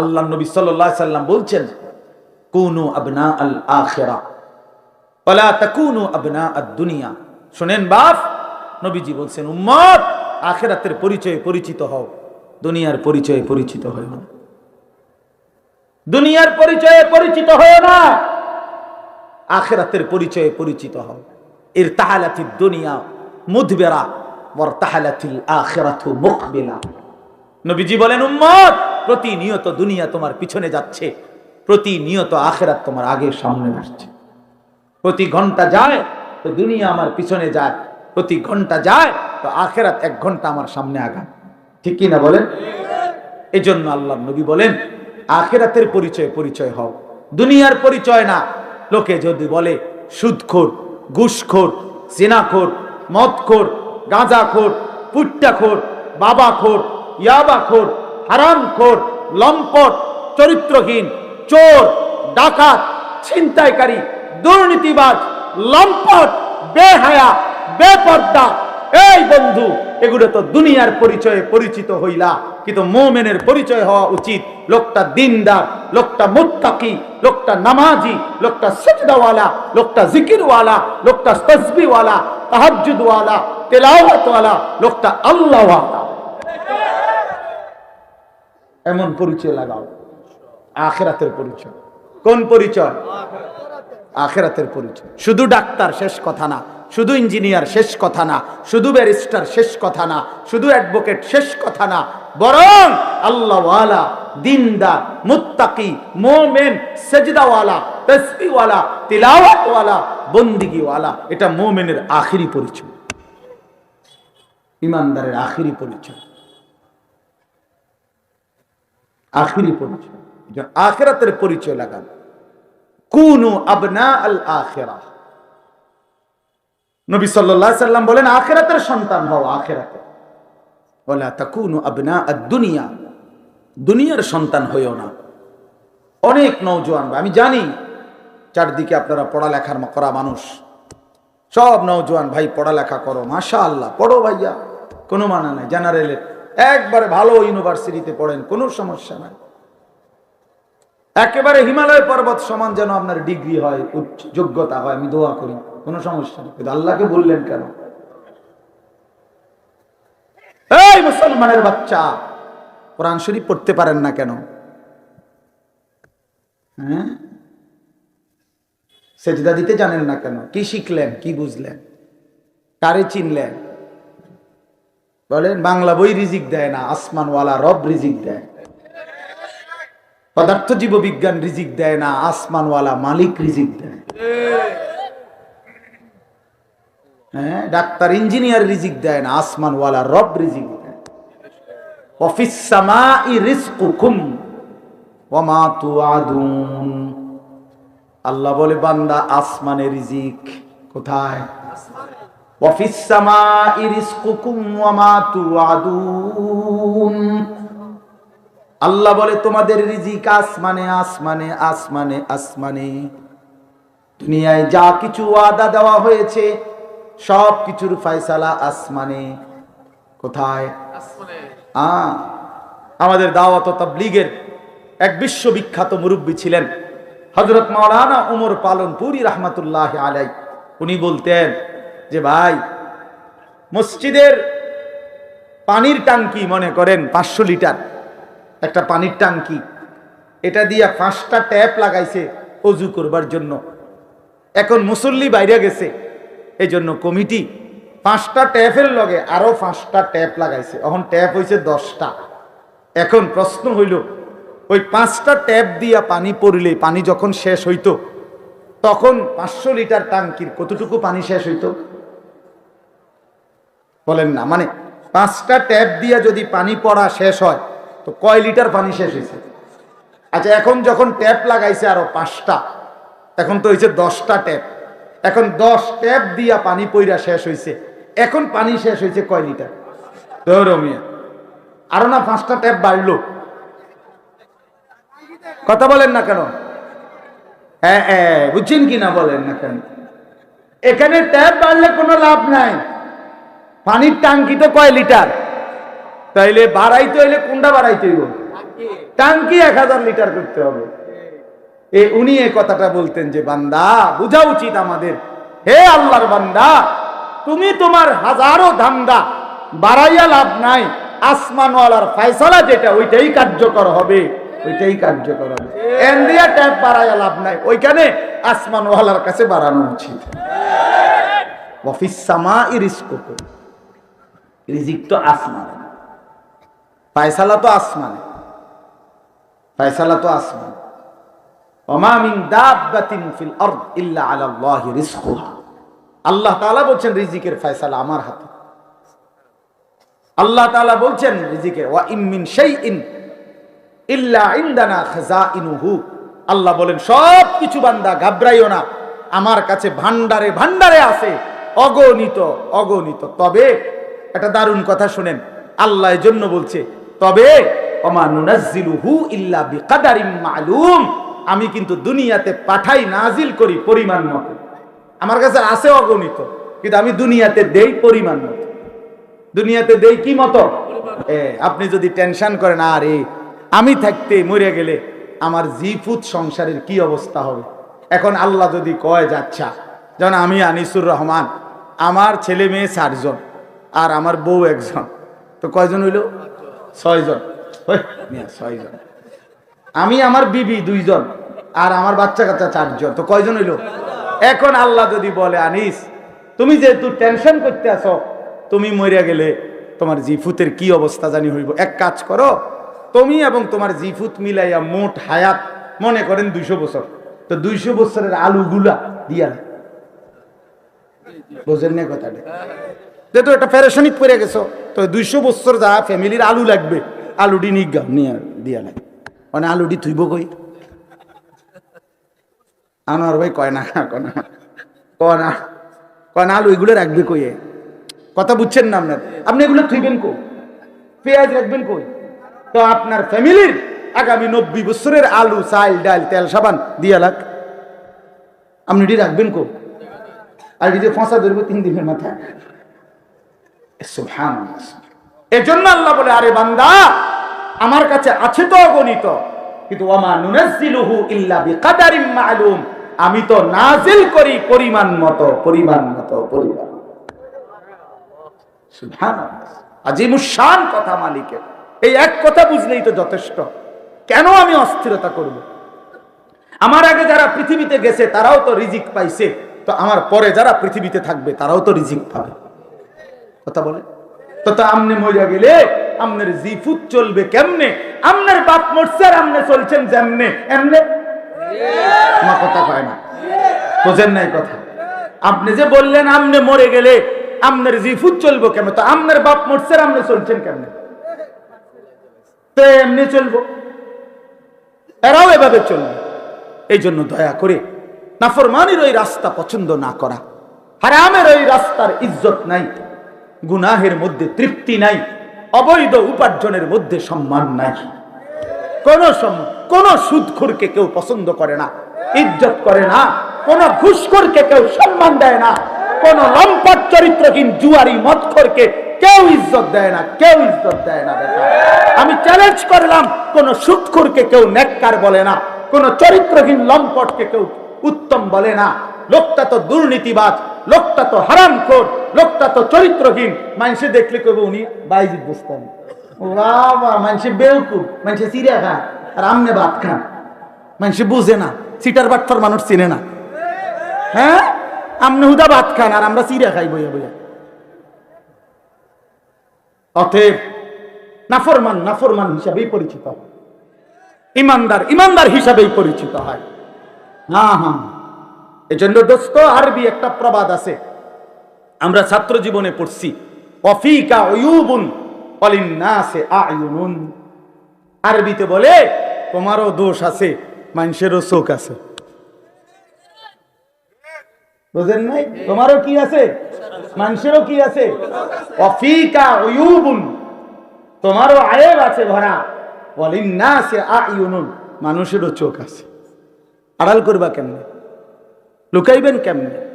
আল্লাহ নবী সাল্লাহ সাল্লাম বলছেন, কুনু আবনা আল আখেরা তাকুনু আবনা আদ দুনিয়া। শোনেন বাপ, নবীজি বলছেন, উম্মত, আখেরাতের পরিচয়ে পরিচিত হও, দুনিয়ার পরিচয়ে পরিচিত হয় না। দুনিয়ার পরিচয়ে পরিচিত হয় না, আখেরাতের পরিচয়ে পরিচিত হও। এর তাহালাতি দুনিয়া মুদবেরা বর তাহালাতিল আখেরাতু মুকবিলা। নবীজি বলেন, উম্মত, প্রতিনিয়ত দুনিয়া তোমার পিছনে যাচ্ছে। প্রতিনিয়ত আখেরাত তোমার আগে সামনে আসছে। প্রতি ঘণ্টা যায়, তো দুনিয়া আমার পিছনে যায়। প্রতি ঘণ্টা যায়, তো আখেরাত এক ঘণ্টা আমার সামনে আগান ঠিক কি না বলেন? এই জন্য আল্লাহ নবী বলেন, আখেরাতের পরিচয় পরিচয় হও। দুনিয়ার পরিচয় না। লোকে যদি বলে, সুদখোর, ঘুষখোর সিনাখোর মদখোর, গাঁজাখোর, পুট্টাখোর, বাবাখোর ইয়াবাখোর হারামখোর লম্পট, চরিত্রহীন, চোর, ডাকাত, ছিনতাইকারী, দুর্নীতিবাজ, লম্পট, বেহায়া, বেপর্দা, এই বন্ধু, এগুলো তো দুনিয়ার পরিচয়ে পরিচিত হইলা, কিন্তু মোমেনের পরিচয় হওয়া উচিত। লোকটা দিনদার, লোকটা মুত্তাকি, লোকটা নামাজি, লোকটা সজদাওয়ালা, লোকটা জিকিরওয়ালা, লোকটা তসবিওয়ালা, তাহাজ্জুদওয়ালা, তেলাওয়াতওয়ালা, লোকটা আল্লাহওয়ালা। এমন পরিচয় লাগাও। আখেরাতের পরিচয়। কোন পরিচয়? আখেরাতের পরিচয়। শুধু ডাক্তার শেষ কথা না, শুধু ইঞ্জিনিয়ার শেষ কথা না, শুধু ব্যারিস্টার শেষ কথা না, শুধু অ্যাডভোকেট শেষ কথা না, বরং আল্লাহওয়ালা, দিনদার, মুত্তাকি, মোমেন, সেজদাওয়ালা তসবিওয়ালা তিলাওয়াতওয়ালা, বন্দিগিওয়ালা, এটা মোমেনের আখিরি পরিচয়। ইমানদারের আখিরি পরিচয়। আখিরি পরিচয় আখেরাতের পরিচয় লাগান। কুনু আবনা আল আখেরা। নবী আলাইহি সাল্লাম বলেন, আখেরাতের সন্তান হও আখেরাতে। ওয়ালা তাকুনু আবনা আদ দুনিয়া। দুনিয়ার সন্তান হইও না। অনেক নওজোয়ান আমি জানি চারদিকে আপনারা পড়ালেখার করা মানুষ। সব নওজোয়ান ভাই, পড়ালেখা করো মাশা আল্লাহ পড়ো ভাইয়া, কোনো মানা নাই। জেনারেলের একবারে ভালো ইউনিভার্সিটিতে পড়েন, কোনো সমস্যা নাই। একেবারে হিমালয় পর্বত সমান যেন আপনার ডিগ্রি হয়, উচ্চ যোগ্যতা হয়, আমি দোয়া করি, কোনো সমস্যা নেই। কিন্তু আল্লাহকে বললেন কেন? এই মুসলমানের বাচ্চা, কোরআন শরীফ পড়তে পারেন না কেন? হ্যাঁ? সেজদা দিতে জানেন না কেন? কি শিখলেন, কি বুঝলেন? কারে চিনলেন? বলেন, বাংলা বই রিজিক দেয় না, আসমানওয়ালা রব রিজিক দেয়। পদার্থ জীব বিজ্ঞান রিজিক দেয় না, আসমানওয়ালা মালিক রিজিক দেয়। হ্যাঁ ডাক্তার, ইঞ্জিনিয়ার রিজিক দেয় না, আসমানওয়ালা রব রিজিক দেয়। অফিস আল্লাহ বলে, বান্দা, আসমানে রিজিক কোথায়? আল্লাহ বলে তোমাদের রিজিক আসমানে আসমানে আসমানে আসমানে। দুনিয়ায় যা কিছু ওয়াদা দেওয়া হয়েছে সব কিছুর ফয়সালা আসমানে। কোথায়? আমাদের দাওয়াত ও এক বিশ্ববিখ্যাত মুরব্বী ছিলেন হজরত মাওলানা উমর পালনপুরি রহমতুল্লাহ আলাই উনি বলতেন যে ভাই, মসজিদের পানির টাঙ্কি মনে করেন পাঁচশো লিটার, একটা পানির টাঙ্কি এটা দিয়া পাঁচটা ট্যাপ লাগাইছে অজু করবার জন্য। এখন মুসল্লি বাইরে গেছে এই জন্য কমিটি পাঁচটা ট্যাপের লগে আরও পাঁচটা ট্যাপ লাগাইছে। এখন ট্যাপ হয়েছে দশটা। এখন প্রশ্ন হইল, ওই পাঁচটা ট্যাপ দিয়া পানি পড়লে পানি যখন শেষ হইতো, তখন পাঁচশো লিটার টাঙ্কির কতটুকু পানি শেষ হইতো? বলেন না মানে পাঁচটা ট্যাপ দিয়ে যদি পানি পড়া শেষ হয়, তো কয় লিটার পানি শেষ হয়েছে? আচ্ছা এখন যখন ট্যাপ লাগাইছে আরও পাঁচটা, এখন তো হয়েছে দশটা ট্যাপ। এখন দশ ট্যাপ দিয়া পানি পইরা শেষ হয়েছে এখন পানি শেষ হয়েছে কয় লিটার? রমিয়া আরও না পাঁচটা ট্যাপ বাড়লো? কথা বলেন না কেন? হ্যাঁ হ্যাঁ বুঝছেন কি না বলেন না কেন? এখানে ট্যাপ বাড়লে কোনো লাভ নাই। পানির টাঙ্কি তো কয় লিটার? তাইলে বাড়াইতে হইলে কোনটা বাড়াইতে হইব? টাঙ্কি এক হাজার লিটার করতে হবে। এ উনি এই কথাটা বলতেন যে বান্দা বোঝা উচিত আমাদের। হে আল্লাহর বান্দা তুমি তোমার হাজারো ধান্দা বাড়াইয়া লাভ নাই। আসমানওয়ালার ফয়সালা যেটা ওইটাই কার্যকর হবে। ওইটাই কার্যকর হবে। এন্ডিয়া ট্যাপ বাড়াইয়া লাভ নাই। ওইখানে আসমানওয়ালার কাছে বাড়ানো উচিত। অফিস সামা ইরিস্কোকো রিজিক তো আসমানে। ফয়সালা তো আসমানে। ফয়সালা তো আসমানে। মিন আল্লাহ বলছেন, রিজিকের ওয়া ইম মিন ইল্লা আল্লাহ বলেন সব কিছু বান্দা, ঘাবড়াইও না। আমার কাছে ভান্ডারে ভান্ডারে আছে। অগণিত অগণিত। তবে একটা দারুণ কথা শুনেন। আল্লাহ জন্য বলছে, তবে আমি কিন্তু দুনিয়াতে পাঠাই, নাজিল করি পরিমাণ মতো। আমার কাছে আছে অগণিত, কিন্তু আমি দুনিয়াতে দেই পরিমাণ মতো। দুনিয়াতে দেই কি মতো? আপনি যদি টেনশন করেন, আরে, আমি থাকতে মরে গেলে আমার জিফুত সংসারের কি অবস্থা হবে? এখন আল্লাহ যদি কয় যাচ্ছা যেমন আমি আনিসুর রহমান, আমার ছেলে মেয়ে চারজন। আর আমার বউ একজন। তো কয়জন হইল? ছয়জন। ছয়জন। আমি, আমার বিবি দুইজন, আর আমার বাচ্চা কাচ্চা চারজন। তো কয়জন হইল? এখন আল্লাহ যদি বলে, আনিস, তুমি যেহেতু টেনশন করতে আসো তুমি মরিয়া গেলে তোমার জিফুতের কি অবস্থা জানি হইব। এক কাজ করো, তুমি এবং তোমার জিফুত মিলাইয়া মোট হায়াত মনে করেন দুইশো বছর। তো দুইশো বছরের আলুগুলা দিয়া বোঝেন না কথাটা? যেহেতু একটা প্যারেশানিত পড়ে গেছো, তো দুইশো বছর যা ফ্যামিলির আলু লাগবে, আলুটি নিগা নিয়ে দিয়া লাগে মানে আলুটি থুইব কই? আনোয়ার ভাই কয় না কয় না কয় না কয় না, আলু এগুলো রাখবে কই? কথা বুঝছেন না আপনার? আপনি এগুলো থুইবেন কো পেঁয়াজ রাখবেন কই? তো আপনার ফ্যামিলির আগামী নব্বই বছরের আলু, চাল, ডাল, তেল, সাবান দিয়া লাগ। আপনি এটি রাখবেন কো আর এটি ফসা ধরবো তিন দিনের মাথায়। এজন্য আল্লাহ বলে, আরে বান্দা, আমার কাছে আছে তো অগণিত, কিন্তু আমি তো নাজিল করি পরিমাণ মতো পরিমাণ মতো, পরিমাণ কথা মালিকের। এই এক কথা বুঝলেই তো যথেষ্ট। কেন আমি অস্থিরতা করব? আমার আগে যারা পৃথিবীতে গেছে, তারাও তো রিজিক পাইছে, তো আমার পরে যারা পৃথিবীতে থাকবে, তারাও তো রিজিক পাবে। কথা বলে। তো তা আমনে মরিয়া গেলে আমনের জিফুত চলবে কেমনে? আমনের বাপ মরছে আর আমনে চলছেন যেমনে। এমনে? মা কথা পায় না। বোঝেন নাই কথা। আপনি যে বললেন আমনে মরে গেলে আমনের জিফুত চলবো কেমন? তো আমনের বাপ মরছে আর আমনে চলছেন কেমনে? তো এমনি চলবো। এরাও এভাবে চলবে। এই জন্য দয়া করে নাফরমানির ওই রাস্তা পছন্দ না করা। হারামের ওই রাস্তার ইজ্জত নাই। গুনাহের মধ্যে তৃপ্তি নাই, অবৈধ উপার্জনের মধ্যে সম্মান নাই। কোন কোন সুদখোরকে কেউ পছন্দ করে না, ইজ্জত করে না, কোন ঘুষখোরকে কেউ সম্মান দেয় না, কোন লম্পট চরিত্রহীন জুয়ারি মদখোরকে কেউ ইজ্জত দেয় না, কেউ ইজ্জত দেয় না বেটা। আমি চ্যালেঞ্জ করলাম, কোন সুদখোরকে কেউ নেককার বলে না, কোন চরিত্রহীন লম্পটকে কেউ উত্তম বলে না। লোকটা তো দুর্নীতিবাজ, লোকটা তো হারামখোর লোকটা তো চরিত্রহীন। মানুষে দেখলে কইব উনি বাইজিৎ বুঝতেন বাবা মানুষে বেউকুব মানুষে চিড়িয়া খায় আর আমনে ভাত খান। মানুষে বুঝে না, সিটার বাটফার মানুষ চিনে না। হ্যাঁ? আমনে হুদা ভাত খান, আর আমরা চিড়িয়া খাই বইয়া বইয়া। অতএব, নাফরমান নাফরমান হিসাবেই পরিচিত। ইমানদার ইমানদার হিসাবেই পরিচিত হয়। হ্যাঁ হ্যাঁ। এজন্য দোস্ত, আরবি একটা প্রবাদ আছে। আমরা ছাত্র জীবনে পড়ছি। অফিকা ওয়ুবুন অলিন্নাসে আয়ুনুন। আরবিতে বলে, তোমারও দোষ আছে, মানুষেরও চোখ আছে। বুঝেন নাই? তোমারও কি আছে? মানুষেরও কি আছে? অফিকা ওয়ুবুন তোমারও আয়েব আছে ভরা। অলিন্নাসে আয়ুনুন, মানুষেরও চোখ আছে। আড়াল করবা কেমনে? লুকাইবেন কেমনে?